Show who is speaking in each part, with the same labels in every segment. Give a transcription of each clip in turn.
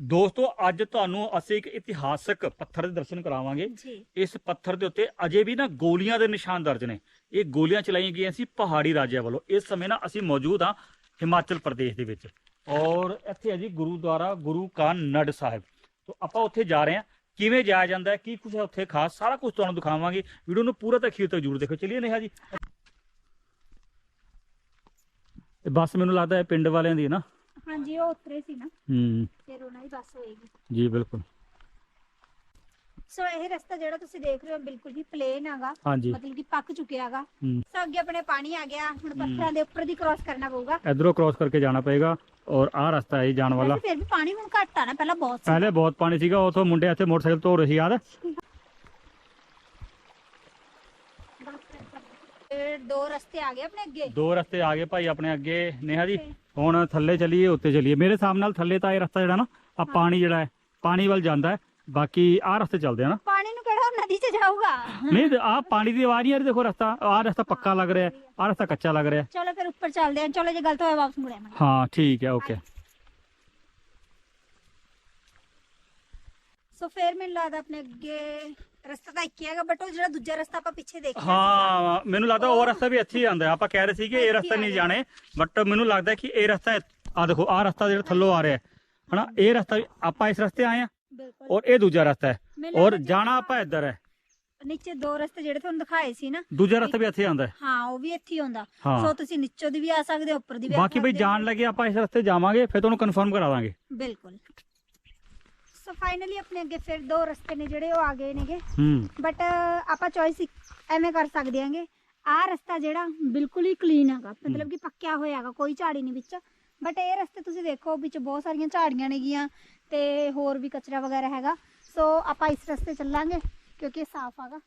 Speaker 1: ਦੋਸਤੋ ਅੱਜ ਤੁਹਾਨੂੰ ਅਸੀਂ ਇੱਕ ਇਤਿਹਾਸਕ ਪੱਥਰ ਦੇ ਦਰਸ਼ਨ ਕਰਾਵਾਂਗੇ। ਇਸ ਪੱਥਰ ਦੇ ਉੱਤੇ ਅਜੇ ਵੀ ਨਾ ਗੋਲੀਆਂ ਦੇ ਨਿਸ਼ਾਨ ਦਰਜ ਨੇ। ਇਹ ਗੋਲੀਆਂ ਚਲਾਈਆਂ ਗਈਆਂ ਸੀ ਪਹਾੜੀ ਰਾਜਿਆਂ ਵੱਲੋਂ। ਇਸ ਸਮੇਂ ਨਾ ਅਸੀਂ ਮੌਜੂਦ ਹਾਂ ਹਿਮਾਚਲ ਪ੍ਰਦੇਸ਼ ਦੇ ਵਿੱਚ। ਔਰ ਇੱਥੇ ਹੈ ਜੀ ਗੁਰੂਦੁਆਰਾ ਗੁਰੂ ਕਾ ਨੜ ਸਾਹਿਬ। ਤੋਂ ਆਪਾਂ ਉੱਥੇ ਜਾ ਰਹੇ ਹਾਂ। ਕਿਵੇਂ ਜਾਇਆ ਜਾਂਦਾ ਹੈ? ਕੀ ਕੁਝ ਹੈ ਉੱਥੇ ਖਾਸ? ਸਾਰਾ ਕੁਝ ਤੁਹਾਨੂੰ ਦਿਖਾਵਾਂਗੇ। ਵੀਡੀਓ ਨੂੰ ਪੂਰਾ ਤੱਕ ਅਖੀਰ ਤੱਕ ਜ਼ਰੂਰ ਦੇਖੋ ਚਲਿਏ ਨੇਹਾ ਜੀ। ਬੱਸ ਮੈਨੂੰ ਲੱਗਦਾ ਹੈ ਪਿੰਡ ਵਾਲਿਆਂ ਦੀ ਨਾ।
Speaker 2: ਹਾਂਜੀ ਉਹ ਉਤਰੇ ਸੀ ਨਾ।
Speaker 1: ਹੂੰ।
Speaker 2: ਫਿਰ ਉਹਨਾਂ ਦੀ ਬੱਸ ਹੋਏਗੀ।
Speaker 1: ਜੀ ਬਿਲਕੁਲ।
Speaker 2: ਸੋ ਇਹ ਰਸਤਾ ਜਿਹੜਾ ਤੁਸੀਂ ਦੇਖ ਰਹੇ ਹੋ ਬਿਲਕੁਲ ਹੀ ਪਲੇਨ ਹੈਗਾ।
Speaker 1: ਹਾਂਜੀ।
Speaker 2: ਮਤਲਬ ਕਿ ਪੱਕ ਚੁੱਕਿਆ ਹੈਗਾ।
Speaker 1: ਹੂੰ।
Speaker 2: ਸੋ ਅੱਗੇ ਆਪਣੇ ਪਾਣੀ ਆ ਗਿਆ। ਹੁਣ ਪੱਥਰਾਂ ਦੇ ਉੱਪਰ ਦੀ ਕ੍ਰਾਸ ਕਰਨਾ ਪਊਗਾ।
Speaker 1: ਇਧਰੋਂ ਕ੍ਰਾਸ ਕਰਕੇ ਜਾਣਾ ਪਏਗਾ ਔਰ ਆਹ ਰਸਤਾ ਹੈ ਜੀ ਜਾਣ ਵਾਲਾ।
Speaker 2: ਵੈਸੇ ਫਿਰ ਵੀ ਪਾਣੀ ਹੁਣ ਘੱਟ ਆ ਨਾ ਪਹਿਲਾਂ ਬਹੁਤ ਸੀ।
Speaker 1: ਪਹਿਲੇ ਬਹੁਤ ਪਾਣੀ ਸੀਗਾ ਉਥੋਂ ਮੁੰਡੇ ਇੱਥੇ ਮੋਟਰਸਾਈਕਲ ਧੋ ਰਹੇ ਸੀ ਯਾਦ ਹੈ?
Speaker 2: ਫਿਰ ਦੋ ਰਸਤੇ ਆ ਗਏ ਆਪਣੇ ਅੱਗੇ?
Speaker 1: ਦੋ ਰਸਤੇ ਆ ਗਏ ਭਾਈ ਆਪਣੇ ਅੱਗੇ। ਨੇਹਾ ਜੀ ਹੁਣ ਥੱਲੇ ਚਲੀਏ ਉੱਤੇ ਚਲੀਏ। ਮੇਰੇ ਹਿਸਾਬ ਨਾਲ ਥੱਲੇ ਤਾਂ ਇਹ ਰਸਤਾ ਜਿਹੜਾ ਨਾ ਆ ਪਾਣੀ ਜਿਹੜਾ ਹੈ ਪਾਣੀ ਵੱਲ ਜਾਂਦਾ ਹੈ। ਬਾਕੀ ਆਹ ਰਸਤੇ ਚੱਲਦੇ ਆ ਨਾ।
Speaker 2: ਪਾਣੀ ਨੂੰ ਕਿਹੜਾ ਨਦੀ 'ਚ ਜਾਊਗਾ?
Speaker 1: ਨਹੀਂ ਆ ਪਾਣੀ ਦੀ ਆਵਾਜ਼ ਨਹੀਂ ਆ ਰਹੀ ਦੇਖੋ ਰਸਤਾ। ਆਹ ਰਸਤਾ ਪੱਕਾ ਲੱਗ ਰਿਹਾ ਆਹ ਰਸਤਾ ਕੱਚਾ ਲੱਗ ਰਿਹਾ
Speaker 2: ਚਲੋ ਫਿਰ ਉੱਪਰ ਚੱਲਦੇ ਹਾਂ। ਚਲੋ ਜੇ ਗਲਤ ਹੋਇਆ ਵਾਪਸ ਮੁੜਿਆ ਮੈਂ
Speaker 1: ਹਾਂ ਠੀਕ ਹੈ ਓਕੇ।
Speaker 2: ਸੋ ਫਿਰ ਮੈਨੂੰ ਲੱਗਦਾ ਆਪਣੇ ਅੱਗੇ ਰਸਤਾ ਤਾਂ ਇੱਕ ਹੀ ਹੈਗਾ ਬਟ ਉਹ ਜਿਹੜਾ ਦੂਜਾ ਰਸਤਾ ਆਪਾਂ ਪਿੱਛੇ ਦੇਖਿਆ
Speaker 1: ਹਾਂ ਮੈਨੂੰ ਲੱਗਦਾ ਉਹ ਰਸਤਾ ਵੀ ਇੱਥੇ ਹੀ ਆਂਦਾ ਆਪਾਂ ਕਹਿ ਰਹੇ ਸੀ ਕਿ ਇਹ ਰਸਤਾ ਨਹੀਂ ਜਾਣੇ ਬਟ ਮੈਨੂੰ ਲੱਗਦਾ ਕਿ ਇਹ ਰਸਤਾ ਆ ਦੇਖੋ ਆਹ ਰਸਤਾ ਜਿਹੜਾ ਥੱਲੋਂ ਆ ਰਿਹਾ ਹੈ। ਹਨਾ ਇਹ ਰਸਤਾ ਵੀ- ਆਪਾਂ ਇਸ ਰਸਤੇ ਆਏ ਆ
Speaker 2: ਬਿਲਕੁਲ।
Speaker 1: ਔਰ ਇਹ ਦੂਜਾ ਰਸਤਾ ਹੈ।
Speaker 2: ਮੈਨੂੰ
Speaker 1: ਔਰ
Speaker 2: ਲੱਗਦਾ
Speaker 1: ਜਾਣਾ ਆਪਾਂ ਇੱਧਰ ਹੈ।
Speaker 2: ਨੀਚੇ ਦੋ ਰਸਤੇ ਜਿਹੜੇ ਤੁਹਾਨੂੰ ਦਿਖਾਏ ਸੀ ਨਾ
Speaker 1: ਦੂਜਾ ਰਸਤਾ ਵੀ ਇੱਥੇ ਆਂਦਾ ਹੈ।
Speaker 2: ਹਾਂ ਉਹ ਵੀ ਇੱਥੇ ਹੀ ਹੁੰਦਾ
Speaker 1: ਹਾਂ।
Speaker 2: ਸੋ ਤੁਸੀਂ ਨੀਚੋਂ ਦੀ ਵੀ ਆ ਸਕਦੇ ਹੋ ਉੱਪਰ ਦੀ ਵੀ ਆ
Speaker 1: ਬਾਕੀ ਬਈ
Speaker 2: ਸਕਦੇ ਹੋ।
Speaker 1: ਜਾਣ ਲੱਗੇ ਆਪਾਂ ਇਸ ਰਸਤੇ ਜਾਵਾਂਗੇ ਫਿਰ ਤੁਹਾਨੂੰ ਕਨਫਰਮ ਕਰਾ ਦਾਂਗੇ।
Speaker 2: ਬਿਲਕੁਲ। ਸੋ ਫਾਈਨਲੀ ਆਪਣੇ ਅੱਗੇ ਫਿਰ ਦੋ ਰਸਤੇ ਨੇ ਜਿਹੜੇ ਉਹ ਆ ਗਏ ਨੇਗੇ।
Speaker 1: ਹੂੰ।
Speaker 2: ਬਟ ਆਪਾਂ ਚੋਇਸ ਐਵੇਂ ਕਰ ਸਕਦੇ ਆਂਗੇ। ਆਹ ਰਸਤਾ ਜਿਹੜਾ ਬਿਲਕੁਲ ਹੀ ਕਲੀਨ ਹੈਗਾ। ਮਤਲਬ ਕਿ ਪੱਕਿਆ ਹੋਇਆ ਹੈਗਾ ਕੋਈ ਝਾੜੀ ਨਹੀਂ ਵਿੱਚ। ਬਟ ਇਹ ਰਸਤੇ ਤੁਸੀਂ ਦੇਖੋ ਵਿੱਚ ਬਹੁਤ ਸਾਰੀਆਂ ਝਾੜੀਆਂ ਨੇਗੀਆਂ ਤੇ ਹੋਰ ਵੀ ਕਚਰਾ ਵਗੈਰਾ ਹੈਗਾ। ਸੋ ਆਪਾਂ ਇਸ ਰਸਤੇ ਚੱਲਾਂਗੇ ਕਿਉਂਕਿ ਇਹ ਸਾਫ਼ ਹੈਗਾ।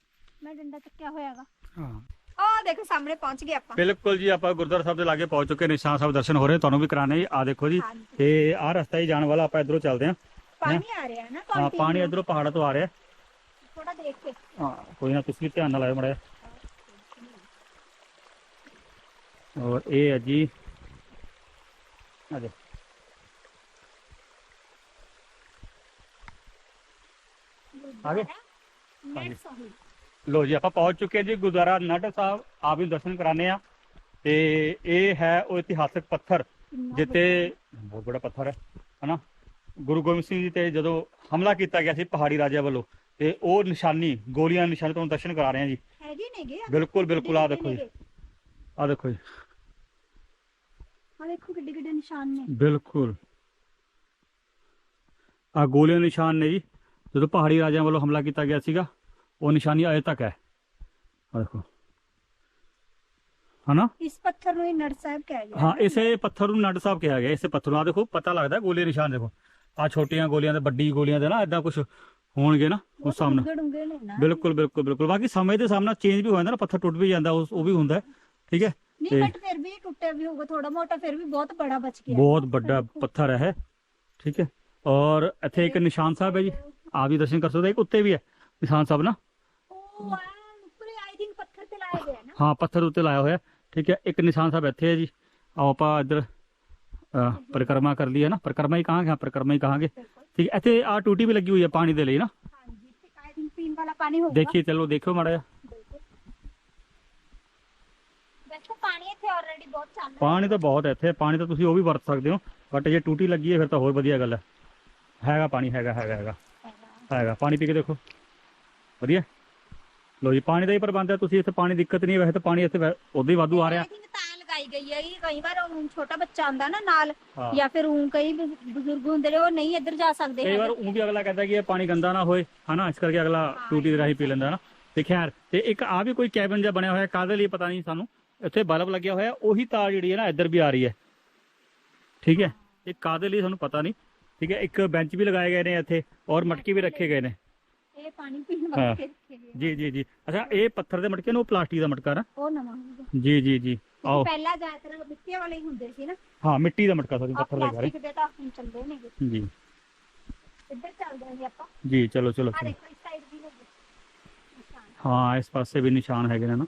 Speaker 2: ਮੈਂ ਡੰਡਾ ਚੱਕਿਆ ਹੋਇਆ ਹੈਗਾ।
Speaker 1: ਹਾਂ।
Speaker 2: ਆਹ ਦੇਖੋ ਸਾਹਮਣੇ ਪਹੁੰਚ ਗਏ ਆਪਾਂ।
Speaker 1: ਬਿਲਕੁਲ ਜੀ ਆਪਾਂ ਗੁਰਦੁਆਰਾ ਸਾਹਿਬ ਦੇ ਲਾਗੇ ਪਹੁੰਚ ਚੁੱਕੇ ਨਿਸ਼ਾਨ ਸਾਹਿਬ ਦਰਸ਼ਨ ਹੋ ਰਹੇ ਤੁਹਾਨੂੰ ਵੀ ਕਰਾਣੇ ਆ। ਦੇਖੋ ਜੀ। ਤੇ ਆਹ ਰਸਤਾ ਹੀ ਜਾਣ ਵਾਲਾ। ਆਪਾਂ ਇਧਰੋਂ ਚੱਲਦੇ ਹਾਂ।
Speaker 2: ਪਾਣੀ ਆ ਰਿਹਾ ਹੈ ਨਾ
Speaker 1: ਹਾਂ ਪਾਣੀ ਇਧਰੋਂ ਪਹਾੜਾਂ ਤੋਂ ਆ ਰਿਹਾ।
Speaker 2: ਥੋੜਾ ਦੇਖ ਕੇ।
Speaker 1: ਹਾਂ ਕੋਈ ਨਾ ਤੁਸੀਂ ਧਿਆਨ ਨਾਲ ਆਇਓ ਮੜਾ ਔਰ ਇਹ ਹੈ ਜੀ। ਆ ਦੇ ਲੋ ਜੀ ਆਪਾਂ ਪਹੁੰਚ ਚੁੱਕੇ ਜੀ ਗੁਰਦੁਆਰਾ ਨਟ ਸਾਹਿਬ। ਆਪ ਵੀ ਦਰਸ਼ਨ ਕਰਾਣੇ ਆ ਤੇ ਇਹ ਹੈ ਉਹ ਇਤਿਹਾਸਕ ਪੱਥਰ ਜਿੱਤੇ ਬਹੁਤ ਬੜਾ ਪੱਥਰ ਹੈ ਹਨਾ? ਗੁਰੂ ਗੋਬਿੰਦ ਸਿੰਘ ਜੀ ਤੇ ਜਦੋਂ ਹਮਲਾ ਕੀਤਾ ਗਿਆ ਸੀ ਪਹਾੜੀ ਰਾਜਿਆਂ ਵੱਲੋਂ ਤੇ ਉਹ ਨਿਸ਼ਾਨੀ ਗੋਲੀਆਂ ਦੀ ਨਿਸ਼ਾਨੀ ਤੁਹਾਨੂੰ ਦਰਸ਼ਨ ਕਰਾ ਰਹੇ ਹਾਂ ਜੀ।
Speaker 2: ਹੈਗੇ ਨੇਗੇ
Speaker 1: ਬਿਲਕੁਲ ਬਿਲਕੁਲ ਆ ਦੇਖੋ ਜੀ। ਆ ਦੇਖੋ ਜੀ।
Speaker 2: ਆ ਦੇਖੋ ਕਿੱਡੇ ਕਿੱਡੇ ਨਿਸ਼ਾਨ ਨੇ।
Speaker 1: ਬਿਲਕੁਲ। ਆ ਗੋਲੀਆਂ ਦੇ ਨਿਸ਼ਾਨ ਨੇ ਜੀ। ਜਦੋਂ ਪਹਾੜੀ ਰਾਜਿਆਂ ਵੱਲੋਂ ਹਮਲਾ ਕੀਤਾ ਗਿਆ ਸੀਗਾ ਉਹ ਨਿਸ਼ਾਨੀ ਅਜੇ ਤੱਕ ਹੈ। ਆ ਦੇਖੋ। ਹਨਾ?
Speaker 2: ਇਸ ਪੱਥਰ ਨੂੰ ਹੀ ਨੜ ਸਾਹਿਬ ਕਿਹਾ ਗਿਆ।
Speaker 1: ਹਾਂ ਇਸੇ ਪੱਥਰ ਨੂੰ ਨੜ ਸਾਹਿਬ ਕਿਹਾ ਗਿਆ ਇਸੇ ਪੱਥਰ ਨੂੰ। ਆ ਦੇਖੋ ਪਤਾ ਲੱਗਦਾ ਗੋਲੀ ਨਿਸ਼ਾਨ ਦੇਖੋ। ਆ ਛੋਟੀਆਂ ਗੋਲੀਆਂ ਤੇ ਵੱਡੀ ਗੋਲੀਆਂ ਦੇ ਨਾ ਇਦਾਂ ਕੁਝ ਹੋਣਗੇ ਨਾ ਉਸ ਸਾਹਮਣੇ।
Speaker 2: ਨੇ ਨਾ।
Speaker 1: ਬਿਲਕੁਲ ਬਿਲਕੁਲ ਬਿਲਕੁਲ। ਬਾਕੀ ਸਮੇਂ ਦੇ ਸਾਹਮਣੇ ਚੇਂਜ ਵੀ ਹੋ ਜਾਂਦਾ ਨਾ ਪੱਥਰ ਟੁੱਟ ਵੀ ਜਾਂਦਾ ਉਸ ਉਹ ਵੀ ਹੁੰਦਾ ਹੈ, ਠੀਕ ਹੈ?
Speaker 2: ਨਹੀਂ ਬਟ ਫਿਰ ਵੀ ਟੁੱਟਿਆ ਵੀ ਹੋਊਗਾ ਥੋੜਾ ਮੋਟਾ ਫਿਰ ਵੀ ਬਹੁਤ ਬੜਾ ਬਚ ਗਿਆ।
Speaker 1: ਬਹੁਤ ਵੱਡਾ ਪੱਥਰ ਹੈ ਠੀਕ ਹੈ? ਔਰ ਇੱਥੇ ਇੱਕ ਨਿਸ਼ਾਨ ਸਾਹਿਬ ਹੈ ਜੀ। ਆਪ ਵੀ ਦਰਸ਼ਨ ਕਰ ਸਕਦੇ ਹੋ ਇੱਕ ਉੱਤੇ ਵੀ ਹੈ ਨਿਸ਼ਾਨ ਸਾਹਿਬ ਨਾ।
Speaker 2: ਉਹ ਐਨ ਉੱਪਰੇ ਆਈ ਥਿੰਕ ਪੱਥਰ ਤੇ ਲਾਇਆ ਗਿਆ ਨਾ।
Speaker 1: ਹਾਂ ਪੱਥਰ ਉੱਤੇ ਲਾਇਆ ਹੋਇਆ। ਠੀਕ ਹੈ? ਇੱਕ ਨਿਸ਼ਾਨ ਸਾਹਿਬ ਇੱਥੇ ਹੈ ਜੀ। ਆਓ ਆਪਾਂ ਇੱਧਰ ਪਰਿਕਰਮਾ ਕਰ ਲਈ ਹੈ ਨਾ? ਪਰਿਕਰਮਾ ਹੀ ਕਹਾਂਗੇ ਹਾਂ ਪਰਿਕਰਮਾ ਹੀ ਕਹਾਂਗੇ। ਠੀਕ ਹੈ ਇੱਥੇ ਆ ਟੂਟੀ ਵੀ ਲੱਗੀ ਹੋਈ ਹੈ ਪਾਣੀ ਦੇ ਲਈ ਨਾ?
Speaker 2: ਹਾਂਜੀ ਤੇ ਆਈ ਥਿੰਕ ਪੀਣ ਵਾਲਾ ਪਾਣੀ ਹੋਊਗਾ
Speaker 1: ਦੇਖੀਏ ਚਲੋ ਦੇਖਿਓ ਮਾੜਾ ਜਿਹਾ।
Speaker 2: ਵੈਸੇ ਪਾਣੀ ਇੱਥੇ ਆਲਰੇਡੀ ਬਹੁਤ ਚੱਲ ਰਿਹਾ।
Speaker 1: ਪਾਣੀ ਤਾਂ ਬਹੁਤ ਹੈ ਇੱਥੇ ਪਾਣੀ ਤਾਂ ਤੁਸੀਂ ਉਹ ਵੀ ਵਰਤ ਸਕਦੇ ਹੋ। ਬਟ ਜੇ ਟੂਟੀ ਲੱਗੀ ਹੈ ਫਿਰ ਤਾਂ ਹੋਰ ਵਧੀਆ ਗੱਲ ਹੈ। ਹੈਗਾ ਪਾਣੀ ਹੈਗਾ ਹੈਗਾ ਹੈਗਾ।
Speaker 2: ਹੈਗਾ।
Speaker 1: ਪਾਣੀ ਪੀ ਕੇ ਦੇਖੋ। ਵਧੀਆ। ਲੋ ਜੀ ਪਾਣੀ ਦਾ ਹੀ ਪ੍ਰਬੰਧ ਹੈ ਤੁਸੀਂ ਇੱਥੇ ਪਾਣੀ ਦਿੱਕਤ ਨਹੀਂ ਵੈਸੇ ਤਾਂ ਪਾਣੀ ਇੱਥੇ ਉਦੋਂ ਹੀ ਵਾਧੂ ਆ ਰਿਹਾ।
Speaker 2: ਲਗਾਈ ਗਈ ਹੈ ਕਿ ਕਈ ਵਾਰ ਉਹ ਛੋਟਾ ਬੱਚਾ ਆਂਦਾ ਨਾ ਨਾਲ
Speaker 1: ਹਾਂ।
Speaker 2: ਜਾਂ ਫਿਰ ਉਹ ਕਈ ਬਜ਼ੁ- ਬਜ਼ੁਰਗ ਹੁੰਦੇ ਨੇ ਉਹ ਨਹੀਂ ਇੱਧਰ ਜਾ ਸਕਦੇ
Speaker 1: ਕਈ ਵਾਰ
Speaker 2: ਹੈਗੇ।
Speaker 1: ਉਹ ਵੀ ਅਗਲਾ ਕਹਿੰਦਾ ਕਿ ਇਹ ਪਾਣੀ ਗੰਦਾ ਨਾ ਹੋਏ ਹਨਾ ਇਸ ਕਰਕੇ ਅਗਲਾ ਟੂਟੀ ਦੇ ਰਾਹੀਂ ਪੀ ਲੈਂਦਾ ਨਾ। ਤੇ ਖੈਰ ਤੇ ਇੱਕ ਆ ਵੀ ਕੋਈ ਕੈਬਨ ਜਿਹਾ ਬਣਿਆ ਹੋਇਆ ਕਾਹਦੇ ਲਈ ਪਤਾ ਨਹੀਂ ਸਾਨੂੰ। ਇੱਥੇ ਬਲਬ ਲੱਗਿਆ ਹੋਇਆ ਉਹੀ ਤਾਰ ਜਿਹੜੀ ਹੈ ਨਾ ਇੱਧਰ ਵੀ ਆ ਰਹੀ ਹੈ। ਠੀਕ ਹੈ? ਇਹ ਕਾਹਦੇ ਲਈ ਸਾਨੂੰ ਪਤਾ ਨਹੀਂ। ਠੀਕ ਹੈ ਇੱਕ ਬੈਂਚ ਵੀ ਲਗਾਏ ਗਏ ਨੇ ਇੱਥੇ ਔਰ ਮਟਕੇ ਵੀ ਰੱਖੇ ਗਏ ਨੇ।
Speaker 2: ਇਹ ਪਾਣੀ ਪੀਣ
Speaker 1: ਹਾਂ।
Speaker 2: ਵਾਸਤੇ ਰੱਖੇ ਗਏ।
Speaker 1: ਜੀ ਜੀ ਜੀ। ਅੱਛਾ ਇਹ ਪੱਥਰ ਦੇ ਮਟਕੇ ਨੇ ਪਲਾਸਟਿਕ ਦਾ ਮਟਕਾ ਨਾ?
Speaker 2: ਉਹ ਨਵਾਂ ਹੋਊਗਾ।
Speaker 1: ਜੀ ਜੀ ਜੀ। ਆਓ
Speaker 2: ਪਹਿਲਾਂ ਜ਼ਿਆਦਾਤਰ ਮਿੱਟੀਆਂ ਵਾਲੇ ਹੀ ਹੁੰਦੇ ਸੀ ਨਾ।
Speaker 1: ਹਾਂ ਮਿੱਟੀ ਦਾ ਮਟਕਾ ਸੋਰੀ
Speaker 2: ਆ
Speaker 1: ਪੱਥਰ ਦੇ ਘਰੇ।
Speaker 2: ਪਲਾਸਟਿਕ ਦੇ ਤਾਂ ਹੁਣ ਚੱਲਦੇ ਨੇਗੇ
Speaker 1: ਜੀ।
Speaker 2: ਇੱਧਰ ਚੱਲਦੇ ਆਂ ਜੀ ਆਪਾਂ।
Speaker 1: ਜੀ ਚਲੋ ਚਲੋ
Speaker 2: ਆ
Speaker 1: ਚਲੋ।
Speaker 2: ਦੇਖੋ ਇਸ ਸਾਈਡ ਵੀ ਹੈਗੇ ਨਿਸ਼ਾਨ।
Speaker 1: ਹਾਂ ਇਸ ਪਾਸੇ ਵੀ ਨਿਸ਼ਾਨ ਹੈਗੇ ਨੇ ਨਾ।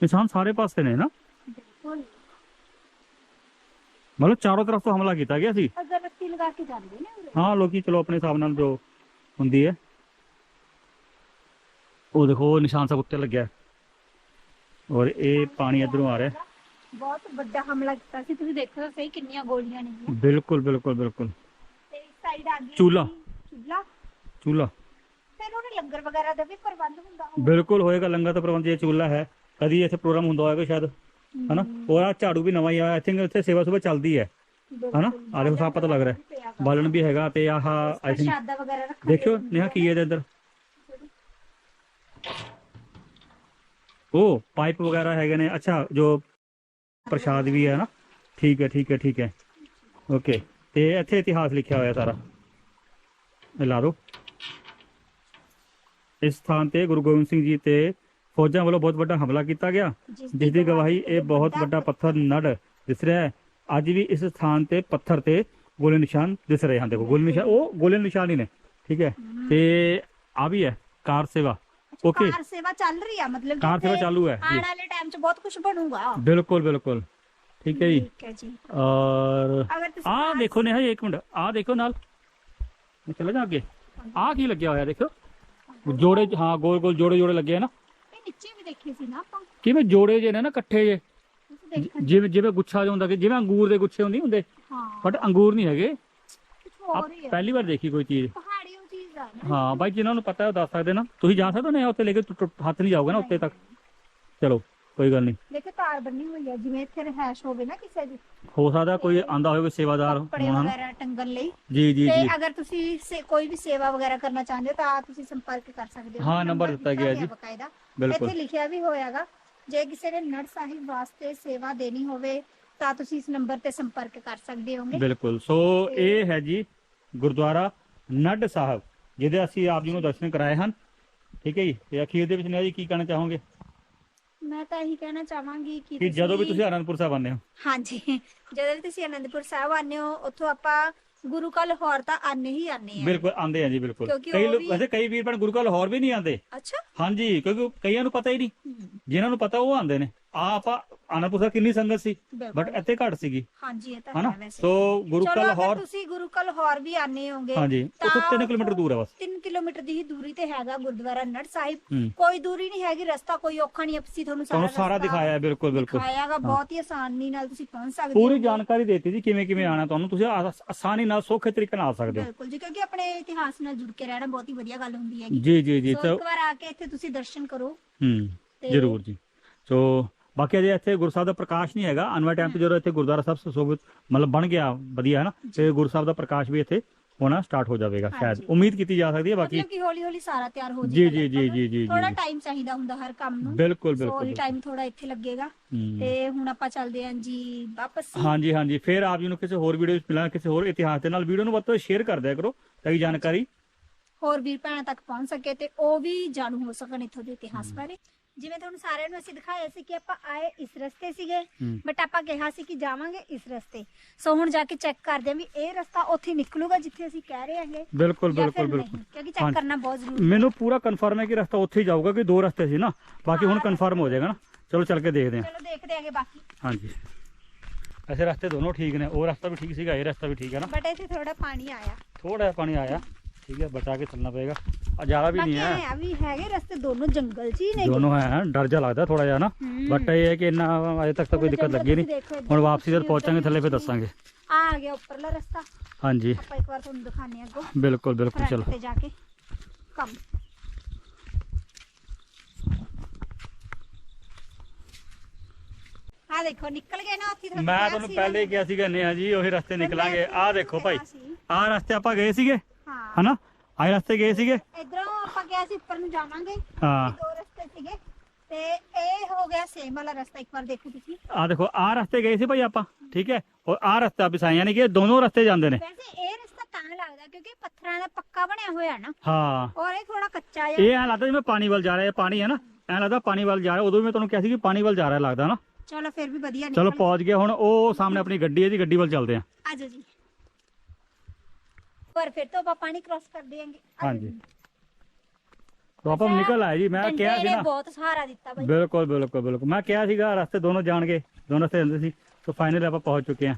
Speaker 1: ਨਿਸ਼ਾਨ ਸਾਰੇ ਪਾਸੇ ਨੇ ਨਾ?
Speaker 2: ਬਿਲਕੁਲ।
Speaker 1: ਮਤਲਬ ਚਾਰੋਂ ਤਰਫ ਤੋਂ ਹਮਲਾ ਕੀਤਾ ਗਿਆ ਸੀ?
Speaker 2: ਅਗਰਬੱਤੀ ਲਗਾ ਕੇ ਜਾਂਦੇ ਨੇ ਉਰੇ।
Speaker 1: ਹਾਂ ਲੋਕੀ ਚਲੋ ਆਪਣੇ ਹਿਸਾਬ ਨਾਲ ਜੋ ਹੁੰਦੀ ਹੈ। ਉਹ ਦੇਖੋ ਨਿਸ਼ਾਨ ਸਭ ਉੱਤੇ ਲੱਗਿਆ। ਔਰ ਇਹ ਪਾਣੀ ਇਧਰੋਂ ਆ ਰਿਹਾ।
Speaker 2: ਬਹੁਤ ਵੱਡਾ ਹਮਲਾ ਕੀਤਾ ਸੀ। ਤੁਸੀਂ ਦੇਖੋ ਤਾਂ ਸਹੀ ਕਿੰਨੀਆਂ ਗੋਲੀਆਂ ਨੇ
Speaker 1: ਬਿਲਕੁਲ ਬਿਲਕੁਲ ਬਿਲਕੁਲ।
Speaker 2: ਤੇ ਇਸ ਸਾਈਡ ਆ ਗਈ
Speaker 1: ਚੂਲਾ।
Speaker 2: ਚੂਲਾ
Speaker 1: ਚੂਲਾ
Speaker 2: ਫਿਰ ਉਹਨੇ ਲੰਗਰ ਵਗੈਰਾ ਦਾ ਵੀ ਪ੍ਰਬੰਧ ਹੁੰਦਾ ਹੋਊ
Speaker 1: ਬਿਲਕੁਲ ਹੋਏਗਾ। ਲੰਗਰ ਦਾ ਪ੍ਰਬੰਧ ਇਹ ਚੂਲਾ ਹੈ ਕਦੀ ਇੱਥੇ ਪ੍ਰੋਗਰਾਮ ਹੁੰਦਾ ਹੋਏਗਾ ਸ਼ਾਇਦ। ਹਨਾ? ਔਰ ਆਹ ਝਾੜੂ ਵੀ ਨਵਾਂ ਹੀ ਆਇਆ। ਆਈ ਥਿੰਕ ਇੱਥੇ ਸੇਵਾ ਸੁਭਾ ਚੱਲਦੀ ਹੈ। ਹਨਾ? ਆ ਦੇਖੋ ਸਾਫ਼ ਪਤਾ ਲੱਗ ਰਿਹਾ। ਬਾਲਣ ਵੀ ਹੈਗਾ ਤੇ ਆਹ ਆਈ ਥਿੰਕ
Speaker 2: ਪ੍ਰਸ਼ਾਦਾ ਵਗੈਰਾ
Speaker 1: ਦੇਖਿਓ ਨੇਹਾ ਕੀ ਹੈ ਇਹਦੇ ਅੰਦਰ। ਉਹ ਪਾਈਪ ਵਗੈਰਾ ਹੈਗੇ ਨੇ। ਅੱਛਾ ਜੋ ਪ੍ਰਸ਼ਾਦ ਵੀ ਹੈ ਨਾ। ਠੀਕ ਹੈ ਠੀਕ ਹੈ ਠੀਕ ਹੈ। ਓਕੇ। ਤੇ ਇੱਥੇ ਇਤਿਹਾਸ ਲਿਖਿਆ ਹੋਇਆ ਸਾਰਾ। ਲਾ ਦਿਓ ਇਸ ਸਥਾਨ ਤੇ ਗੁਰੂ ਗੋਬਿੰਦ ਸਿੰਘ ਜੀ ਤੇ ਫੌਜਾਂ ਵੱਲੋਂ ਬਹੁਤ ਵੱਡਾ ਹਮਲਾ ਕੀਤਾ ਗਿਆ। ਜਿਸ ਦੀ ਗਵਾਹੀ ਇਹ ਬਹੁਤ ਵੱਡਾ ਪੱਥਰ ਨੜ ਦਿਸ ਰਿਹਾ ਹੈ। ਅੱਜ ਵੀ ਇਸ ਸਥਾਨ ਤੇ ਪੱਥਰ ਤੇ ਗੋਲੇ ਨਿਸ਼ਾਨ ਦਿਸ ਰਹੇ ਹਨ। ਦੇਖੋ ਗੋਲੇ ਨਿਸ਼ਾਨ ਉਹ ਗੋਲੇ ਨਿਸ਼ਾਨ ਹੀ ਨੇ। ਠੀਕ ਹੈ। ਤੇ ਆ ਵੀ ਹੈ। ਕਾਰ ਸੇਵਾ। ਓਕੇ
Speaker 2: ਕਾਰ ਸੇਵਾ ਚੱਲ ਰਹੀ ਆ ਮਤਲਬ
Speaker 1: ਕਾਰ ਸੇਵਾ ਚਾਲੂ ਹੈ
Speaker 2: ਆਉਣ ਵਾਲੇ ਟਾਈਮ 'ਚ ਬਹੁਤ ਕੁਝ ਬਣੂਗਾ।
Speaker 1: ਬਿਲਕੁਲ ਬਿਲकुल ਠੀਕ ਹੈ ਜੀ।
Speaker 2: ਠੀਕ ਹੈ ਜੀ।
Speaker 1: ਔਰ ਆ ਦੇਖੋ ਨੇਹਾ ਜੀ, ਇੱਕ ਮਿੰਟ। ਆ ਦੇਖੋ ਨਾਲ। ਮੈਂ ਚਲਾ ਜਾ ਅੱਗੇ। ਆ ਕੀ ਲੱਗਿਆ ਹੋਇਆ ਦੇਖੋ। ਜੋੜੇ ਹਾਂ ਗੋਲ ਗੋਲ ਜੋੜੇ ਜੋੜੇ ਲੱਗੇ ਆ ਨਾ।
Speaker 2: ਇਹ ਨੀਚੇ ਵੀ ਦੇਖੇ ਸੀ ਨਾ ਆਪਾਂ।
Speaker 1: ਕਿਵੇਂ ਜੋੜੇ ਜੇ ਨੇ ਨਾ ਇਕੱਠੇ ਜੇ। ਜਿਵੇਂ ਜਿਵੇਂ ਗੁੱਛਾ ਜਿਹਾ ਹੁੰਦਾ ਕਿ ਜਿਵੇਂ ਅੰਗੂਰ ਦੇ ਗੁੱਛੇ ਹੁੰਦੇ ਨੀ ਹੁੰਦੇ।
Speaker 2: ਹਾਂ।
Speaker 1: ਬਟ ਅੰਗੂਰ ਨਹੀਂ ਹੈਗੇ। ਆ ਪਹਿਲੀ ਵਾਰ ਦੇਖੀ ਕੋਈ ਚੀਜ਼
Speaker 2: ਪਹਾੜੀ ਉਹ ਚੀਜ਼ ਆ ਨਾ
Speaker 1: ਹਾਂ ਬਾਈ ਜਿਨ੍ਹਾਂ ਨੂੰ ਪਤਾ ਉਹ ਦੱਸ ਸਕਦੇ ਨਾ। ਤੁਸੀਂ ਜਾ ਸਕਦੇ ਹੋ ਨਾ ਉੱਥੇ ਲੈ ਕੇ ਹੱਥ ਨਹੀਂ ਜਾਓਗੇ ਨਾ ਉੱਤੇ ਤੱਕ? ਚਲੋ ਕੋਈ ਗੱਲ ਨਹੀਂ।
Speaker 2: ਦੇਖੋ ਤਾਰ ਬੰਨੀ ਹੋਈ ਹੈ ਜਿਵੇਂ ਇੱਥੇ ਰਹਿਸ਼ ਹੋਵੇ ਨਾ ਕਿਸੇ ਦੀ।
Speaker 1: ਹੋ ਸਕਦਾ ਕੋਈ ਆਂਦਾ ਹੋਵੇ ਕੋਈ
Speaker 2: ਸੇਵਾਦਾਰ
Speaker 1: ਹੋਣਾ। ਨਾ।
Speaker 2: ਵਗੈਰਾ ਟੰਗਣ ਲਈ।
Speaker 1: ਜੀ ਜੀ ਜੀ।
Speaker 2: ਅਗਰ ਤੁਸੀਂ ਕੋਈ ਵੀ ਸੇਵਾ ਵਗੈਰਾ ਕਰਨਾ ਚਾਹੁੰਦੇ ਹੋ ਤਾਂ ਤੁਸੀਂ ਸੰਪਰਕ ਕਰ ਸਕਦੇ ਹੋ।
Speaker 1: ਹਾਂ, ਨੰਬਰ ਦਿੱਤਾ ਗਿਆ ਜੀ।
Speaker 2: ਬਕਾਇਦਾ।
Speaker 1: ਬਿਲਕੁਲ।
Speaker 2: ਇੱਥੇ ਲਿਖਿਆ ਵੀ ਹੋਇਆਗਾ ਜੇ ਕਿਸੇ ਨੇ ਨੜ ਸਾਹਿਬ ਵਾਸਤੇ ਸੇਵਾ ਦੇਣੀ ਹੋਵੇ ਤਾਂ ਤੁਸੀਂ ਇਸ ਨੰਬਰ ਤੇ ਸੰਪਰਕ ਕਰ ਸਕਦੇ ਹੋਗੇ।
Speaker 1: ਬਿਲਕੁਲ। ਸੋ ਇਹ ਹੈ ਜੀ ਗੁਰਦੁਆਰਾ ਨੱਡ ਸਾਹਿਬ। ਜਿਹਦੇ ਅਸੀਂ ਆਪ ਜੀ ਨੂੰ ਦਰਸ਼ਨ ਕਰਾਏ ਹਨ। ਠੀਕ ਹੈ ਜੀ? ਤੇ ਅਖੀਰ ਦੇ ਵਿੱਚ ਨੇ ਜੀ ਕੀ ਕਹਿਣਾ ਚਾਹੋਗੇ?
Speaker 2: ਮੈਂ ਤਾਂ ਇਹੀ ਕਹਿਣਾ ਚਾਹਾਂਗੀ ਕਿ
Speaker 1: ਕਿ ਜਦੋਂ ਵੀ ਤੁਸੀਂ ਆਨੰਦਪੁਰ ਸਾਹਿਬ ਆਉਂਦੇ ਹੋ।
Speaker 2: ਹਾਂਜੀ। ਜਦੋਂ ਵੀ ਤੁਸੀਂ ਅਨੰਦਪੁਰ ਸਾਹਿਬ ਆਨੇ ਹੋ ਉੱਥੋਂ ਆਪਾਂ ਗੁਰੂ ਕਾ ਲਾਹੌਰ ਤਾਂ ਆਨੇ ਹੀ ਆਨੇ ਆ
Speaker 1: ਬਿਲਕੁਲ ਆਉਂਦੇ ਆ ਜੀ ਬਿਲਕੁਲ।
Speaker 2: ਕਿਉਂਕਿ
Speaker 1: ਕਈ
Speaker 2: ਉਹ
Speaker 1: ਲੋਕ
Speaker 2: ਵੀ-
Speaker 1: ਵੈਸੇ ਕਈ ਵੀਰ ਭੈਣ ਗੁਰੂ ਘਰ ਲਾਹੌਰ ਵੀ ਨਹੀਂ ਆਉਂਦੇ।
Speaker 2: ਅੱਛਾ।
Speaker 1: ਹਾਂਜੀ ਕਿਉਂਕਿ ਕਈਆਂ ਨੂੰ ਪਤਾ ਹੀ ਨਹੀਂ। ਜਿਨ੍ਹਾਂ ਨੂੰ ਪਤਾ ਉਹ ਆਉਂਦੇ ਨੇ। ਆਪਾਂ ਆਨੰਦਪੁਰ ਕਿੰਨੀ ਸੰਗਤ ਸੀ?
Speaker 2: ਬਿਲਕੁਲ।
Speaker 1: ਬਟ ਇੱਥੇ ਘੱਟ ਸੀਗੀ।
Speaker 2: ਹਾਂਜੀ ਇਹ ਤਾਂ
Speaker 1: ਹਨਾ?
Speaker 2: ਹੈ ਵੈਸੇ।
Speaker 1: ਸੋ ਗੁਰੂ ਕਾ
Speaker 2: ਚਲੋ ਅਗਰ
Speaker 1: ਲਾਹੌਰ
Speaker 2: ਤੁਸੀਂ ਗੁਰੂ ਕਾ ਲਾਹੌਰ ਵੀ ਆਨੇ ਹੋਗੇ
Speaker 1: ਹਾਂਜੀ ਉੱਥੋਂ 3 ਕਿਲੋਮੀਟਰ ਦੂਰ ਹੈ ਬਸ।
Speaker 2: 3 ਕਿਲੋਮੀਟਰ ਦੀ ਹੀ ਦੂਰੀ ਤੇ ਹੈਗਾ ਗੁਰਦੁਆਰਾ ਨੜ ਸਾਹਿਬ।
Speaker 1: ਹੂੰ।
Speaker 2: ਕੋਈ ਦੂਰੀ ਨਹੀਂ ਹੈਗੀ ਰਸਤਾ ਕੋਈ ਔਖਾ ਨਹੀਂ ਅਸੀਂ ਤੁਹਾਨੂੰ ਸਾਰਾ
Speaker 1: ਤੁਹਾਨੂੰ ਸਾਰਾ
Speaker 2: ਰਸਤਾ
Speaker 1: ਦਿਖਾਇਆ ਹੈ, ਬਿਲਕੁਲ ਬਿਲਕੁਲ।
Speaker 2: ਦਿਖਾਇਆਗਾ ਬਹੁਤ ਹੀ ਆਸਾਨੀ ਨਾਲ ਤੁਸੀਂ ਪਹੁੰਚ ਸਕਦੇ
Speaker 1: ਪੂਰੀ ਜਾਣਕਾਰੀ ਦੇਤੀ ਜੀ ਕਿਵੇਂ ਕਿਵੇਂ ਆਣਾ ਤੁਹਾਨੂੰ। ਤੁਸੀਂ ਆਸ- ਆਸਾਨੀ ਨਾਲ ਸੌਖੇ ਤਰੀਕੇ ਨਾਲ ਆ ਸਕਦੇ ਹੋ।
Speaker 2: ਬਿਲਕੁਲ ਜੀ ਕਿਉਂਕਿ ਆਪਣੇ ਇਤਿਹਾਸ ਨਾਲ ਜੁੜ ਕੇ ਰਹਿਣਾ ਬਹੁਤ ਹੀ ਵਧੀਆ ਗੱਲ ਹੁੰਦੀ ਹੈਗੀ।
Speaker 1: ਜੀ ਜੀ ਜੀ
Speaker 2: ਸੋ
Speaker 1: ਸੋ
Speaker 2: ਇੱਕ ਵਾਰ ਆ ਕੇ ਇੱਥੇ ਤੁਸੀਂ ਦਰਸ਼ਨ ਕਰੋ।
Speaker 1: ਹੂੰ
Speaker 2: ਤੇ-
Speaker 1: ਜ਼ਰੂਰ ਜੀ। ਸੋ ਬਾਕੀ ਅਜੇ ਇੱਥੇ ਗੁਰੂ ਸਾਹਿਬ ਦਾ ਪ੍ਰਕਾਸ਼ ਨਹੀਂ ਹੈਗਾ। ਅਨਵਾ ਟਾਈਮ ਤੇ ਜਦੋਂ ਇੱਥੇ ਗੁਰਦੁਆਰਾ ਸਾਹਿਬ ਸੁਸ਼ੋਭਿਤ ਮਤਲਬ ਬਣ ਗਿਆ ਵਧੀਆ ਹੈ ਨਾ ਤੇ ਗੁਰੂ ਸਾਹਿਬ ਦਾ ਪ੍ਰਕਾਸ਼ ਵੀ ਇੱਥੇ ਹੋਣਾ ਸਟਾਰਟ ਹੋ ਜਾਵੇਗਾ ਸ਼ਾਇਦ। ਉਮੀਦ ਕੀਤੀ ਜਾ ਸਕਦੀ ਹੈ ਬਾਕੀ
Speaker 2: ਮਤਲਬ ਕਿ ਹੌਲੀ ਹੌਲੀ ਸਾਰਾ ਤਿਆਰ ਹੋ
Speaker 1: ਜੀ ਜੀ ਜੀ ਜੀ ਜੀ
Speaker 2: ਥੋੜਾ ਟਾਈਮ ਚਾਹੀਦਾ ਹੁੰਦਾ ਹਰ ਕੰਮ ਨੂੰ।
Speaker 1: ਬਿਲਕੁਲ ਬਿਲਕੁਲ
Speaker 2: ਟਾਈਮ ਥੋੜਾ ਇੱਥੇ ਲੱਗੇਗਾ।
Speaker 1: ਹੂੰ।
Speaker 2: ਤੇ ਹੁਣ ਆਪਾਂ ਚੱਲਦੇ ਆਂ ਜੀ ਵਾਪਸ।
Speaker 1: ਹਾਂਜੀ ਹਾਂਜੀ। ਫਿਰ ਆਪ ਜੀ ਨੂੰ ਕਿਸੇ ਹੋਰ ਵੀਡੀਓ ਵਿੱਚ ਮਿਲਾਂਗੇ ਕਿਸੇ ਹੋਰ ਇਤਿਹਾਸ ਦੇ ਨਾਲ। ਵੀਡੀਓ ਨੂੰ ਵੱਧ ਤੋਂ ਸ਼ੇਅਰ ਕਰ ਦਿਆ ਕਰੋ ਤਾਂ ਕਿ ਜਾਣਕਾਰੀ
Speaker 2: ਹੋਰ ਵੀਰ ਭੈਣਾਂ ਤੱਕ ਪਹੁੰਚ ਸਕੇ ਤੇ ਉਹ ਵੀ ਜਾਣੂ ਹੋ ਸਕਣ ਇੱਥੋਂ ਦੇ ਇਤਿਹਾਸ ਬਾਰੇ। ਜਿਵੇਂ ਤੁਹਾਨੂੰ ਸਾਰਿਆਂ ਨੂੰ ਅਸੀਂ ਦਿਖਾਇਆ ਸੀ ਕਿ ਆਪਾਂ ਆਏ ਇਸ ਰਸਤੇ ਸੀਗੇ
Speaker 1: ਹੂੰ।
Speaker 2: ਬਟ ਆਪਾਂ ਕਿਹਾ ਸੀ ਕਿ ਜਾਵਾਂਗੇ ਇਸ ਰਸਤੇ। ਸੋ ਹੁਣ ਜਾ ਕੇ ਚੈੱਕ ਕਰਦੇ ਆਂ ਵੀ ਇਹ ਰਸਤਾ ਉੱਥੇ ਨਿਕਲੂਗਾ ਜਿੱਥੇ ਅਸੀਂ ਕਹਿ ਰਹੇ ਹਾਂਗੇ
Speaker 1: ਬਿਲਕੁਲ ਬਿਲਕੁਲ ਬਿਲਕੁਲ।
Speaker 2: ਕਿਉਂਕਿ ਚੈੱਕ। ਕਰਨਾ ਬਹੁਤ ਜ਼ਰੂਰੀ
Speaker 1: ਮੈਨੂੰ ਪੂਰਾ ਕਨਫਰਮ ਹੈ ਕਿ ਰਸਤਾ ਉੱਥੇ ਹੀ ਜਾਊਗਾ ਕਿ ਦੋ ਰਸਤੇ ਸੀ ਨਾ। ਬਾਕੀ ਹੁਣ ਕਨਫਰਮ ਹੋ ਜਾਏਗਾ ਨਾ। ਚਲੋ ਚੱਲ ਕੇ ਦੇਖਦੇ ਹਾਂ।
Speaker 2: ਚਲੋ ਦੇਖਦੇ ਆਂਗੇ ਬਾਕੀ।
Speaker 1: ਹਾਂਜੀ। ਐਸੇ ਰਸਤੇ ਦੋਨੋਂ ਠੀਕ ਨੇ। ਉਹ ਰਸਤਾ ਵੀ ਠੀਕ ਸੀਗਾ ਇਹ ਰਸਤਾ ਵੀ ਠੀਕ ਹੈ ਨਾ।
Speaker 2: ਬਟ ਇੱਥੇ ਥੋੜਾ ਪਾਣੀ ਆਇਆ।
Speaker 1: ਥੋੜਾ ਪਾਣੀ ਆਇਆ। ਠੀਕ ਹੈ ਬਚਾ ਕੇ ਚੱਲਣਾ ਪਏਗਾ ਆ ਜ਼ਿਆਦਾ ਵੀ
Speaker 2: ਬਾਕੀ
Speaker 1: ਨਹੀਂ ਹੈ
Speaker 2: ਹੈ ਵੀ ਹੈਗੇ ਰਸਤੇ ਦੋਨੋਂ ਜੰਗਲ 'ਚ ਹੀ ਨੇ
Speaker 1: ਦੋਨੋਂ ਹੈ ਡਰ ਜਾ ਲੱਗਦਾ ਥੋੜਾ ਜਿਹਾ ਨਾ
Speaker 2: ਹੂੰ।
Speaker 1: ਬਟ ਇਹ ਹੈ ਕਿ ਇੰਨਾ ਅਜੇ ਤੱਕ ਤਾਂ ਕੋਈ ਦਿੱਕਤ ਲੱਗੀ ਨਹੀਂ ਹੁਣ ਵਾਪਸੀ ਜਦ ਪਹੁੰਚਾਂਗੇ ਥੱਲੇ ਫਿਰ ਦੱਸਾਂਗੇ
Speaker 2: ਆ ਆ ਗਿਆ ਉੱਪਰਲਾ ਰਸਤਾ
Speaker 1: ਹਾਂਜੀ
Speaker 2: ਆਪਾਂ ਇੱਕ ਵਾਰ ਤੁਹਾਨੂੰ ਦਿਖਾਣੇ ਅੱਗੋਂ
Speaker 1: ਬਿਲਕੁਲ ਬਿਲਕੁਲ
Speaker 2: ਫਰੰਟ
Speaker 1: ਚਲੋ
Speaker 2: ਤੇ ਜਾ ਕੇ ਕੰਮ ਆ ਦੇਖੋ ਨਿਕਲ ਗਏ ਨਾ ਉੱਥੇ
Speaker 1: ਮੈਂ ਤੁਹਾਨੂੰ ਪਹਿਲੇ ਹੀ ਕਿਹਾ ਸੀਗਾ ਨਿਆ ਜੀ ਉਹੀ ਰਸਤੇ ਨਿਕਲਾਂਗੇ ਆਹ ਦੇਖੋ ਭਾਈ ਆਹ ਰਸਤੇ ਆਪਾਂ ਗਏ ਸੀਗੇ
Speaker 2: ਹਾਂ।
Speaker 1: ਹਨਾ? ਆਹ ਰਸਤੇ ਗਏ ਸੀਗੇ?
Speaker 2: ਇਧਰੋਂ ਆਪਾਂ ਕਿਹਾ ਸੀ ਉੱਪਰ ਨੂੰ ਜਾਵਾਂਗੇ।
Speaker 1: ਹਾਂ।
Speaker 2: ਇਹ ਦੋ ਰਸਤੇ ਸੀਗੇ। ਤੇ ਇਹ ਹੋ ਗਿਆ ਸੇਮ ਵਾਲਾ ਰਸਤਾ ਇੱਕ ਵਾਰ ਦੇਖੋ ਤੁਸੀਂ।
Speaker 1: ਆਹ ਦੇਖੋ ਆਹ ਰਸਤੇ ਗਏ ਸੀ ਭਾਈ ਆਪਾਂ ਠੀਕ ਹੈ? ਔਰ ਆਹ ਰਸਤਾ ਪਿਸਾਈ ਯਾਨੀ ਕਿ ਇਹ ਦੋਨੋਂ ਰਸਤੇ ਜਾਂਦੇ ਨੇ।
Speaker 2: ਵੈਸੇ ਇਹ ਰਸਤਾ ਤਾਂ ਲੱਗਦਾ ਕਿਉਂਕਿ ਪੱਥਰਾਂ ਦਾ ਪੱਕਾ ਬਣਿਆ ਹੋਇਆ ਨਾ।
Speaker 1: ਹਾਂ।
Speaker 2: ਔਰ ਇਹ ਥੋੜਾ ਕੱਚਾ ਹੈ
Speaker 1: ਇਹ ਐ ਲੱਗਦਾ ਜਿਵੇਂ ਪਾਣੀ ਵੱਲ ਜਾ ਰਿਹਾ ਹੈ ਪਾਣੀ ਹੈ ਨਾ? ਐ ਲੱਗਦਾ ਪਾਣੀ ਵੱਲ ਜਾ ਰਿਹਾ ਉਦੋਂ ਵੀ ਮੈਂ ਤੁਹਾਨੂੰ ਕਿਹਾ ਸੀ ਕਿ ਪਾਣੀ ਵੱਲ ਜਾ ਰਿਹਾ ਲੱਗਦਾ ਨਾ।
Speaker 2: ਚਲੋ ਫਿਰ ਵੀ ਵਧੀਆ
Speaker 1: ਚਲੋ
Speaker 2: ਨਿਕਲ
Speaker 1: ਪਹੁੰਚ ਗਏ ਹੁਣ ਉਹ ਸਾਹਮਣੇ ਆਪਣੀ ਗੱਡੀ ਹੈ ਜੀ ਗੱਡੀ ਵੱਲ ਚੱਲਦੇ ਆਂ
Speaker 2: ਆਜੋ ਜੀ। ਪਰ ਫਿਰ ਤੋਂ ਆਪਾਂ ਪਾਣੀ ਕ੍ਰਾਸ ਕਰ ਦੇਾਂਗੇ
Speaker 1: ਹਾਂਜੀ। तो ਆਪਾਂ ਨਿਕਲ ਆਏ ਜੀ ਮੈਂ ਕਿਹਾ ਸੀ
Speaker 2: ਨੇ
Speaker 1: ਨਾ।
Speaker 2: ਬਹੁਤ ਸਹਾਰਾ ਦਿੱਤਾ ਬਾਈ।
Speaker 1: ਬਿਲਕੁਲ ਬਿਲਕੁਲ ਬਿਲਕੁਲ। ਮੈਂ ਕਿਹਾ ਸੀਗਾ ਰਸਤੇ ਦੋਨੋਂ ਜਾਣਗੇ ਦੋਨੋਂ ਰਸਤੇ ਜਾਂਦੇ ਸੀ। ਸੋ ਫਾਈਨਲੀ ਆਪਾਂ ਪਹੁੰਚ ਚੁੱਕੇ ਆਂ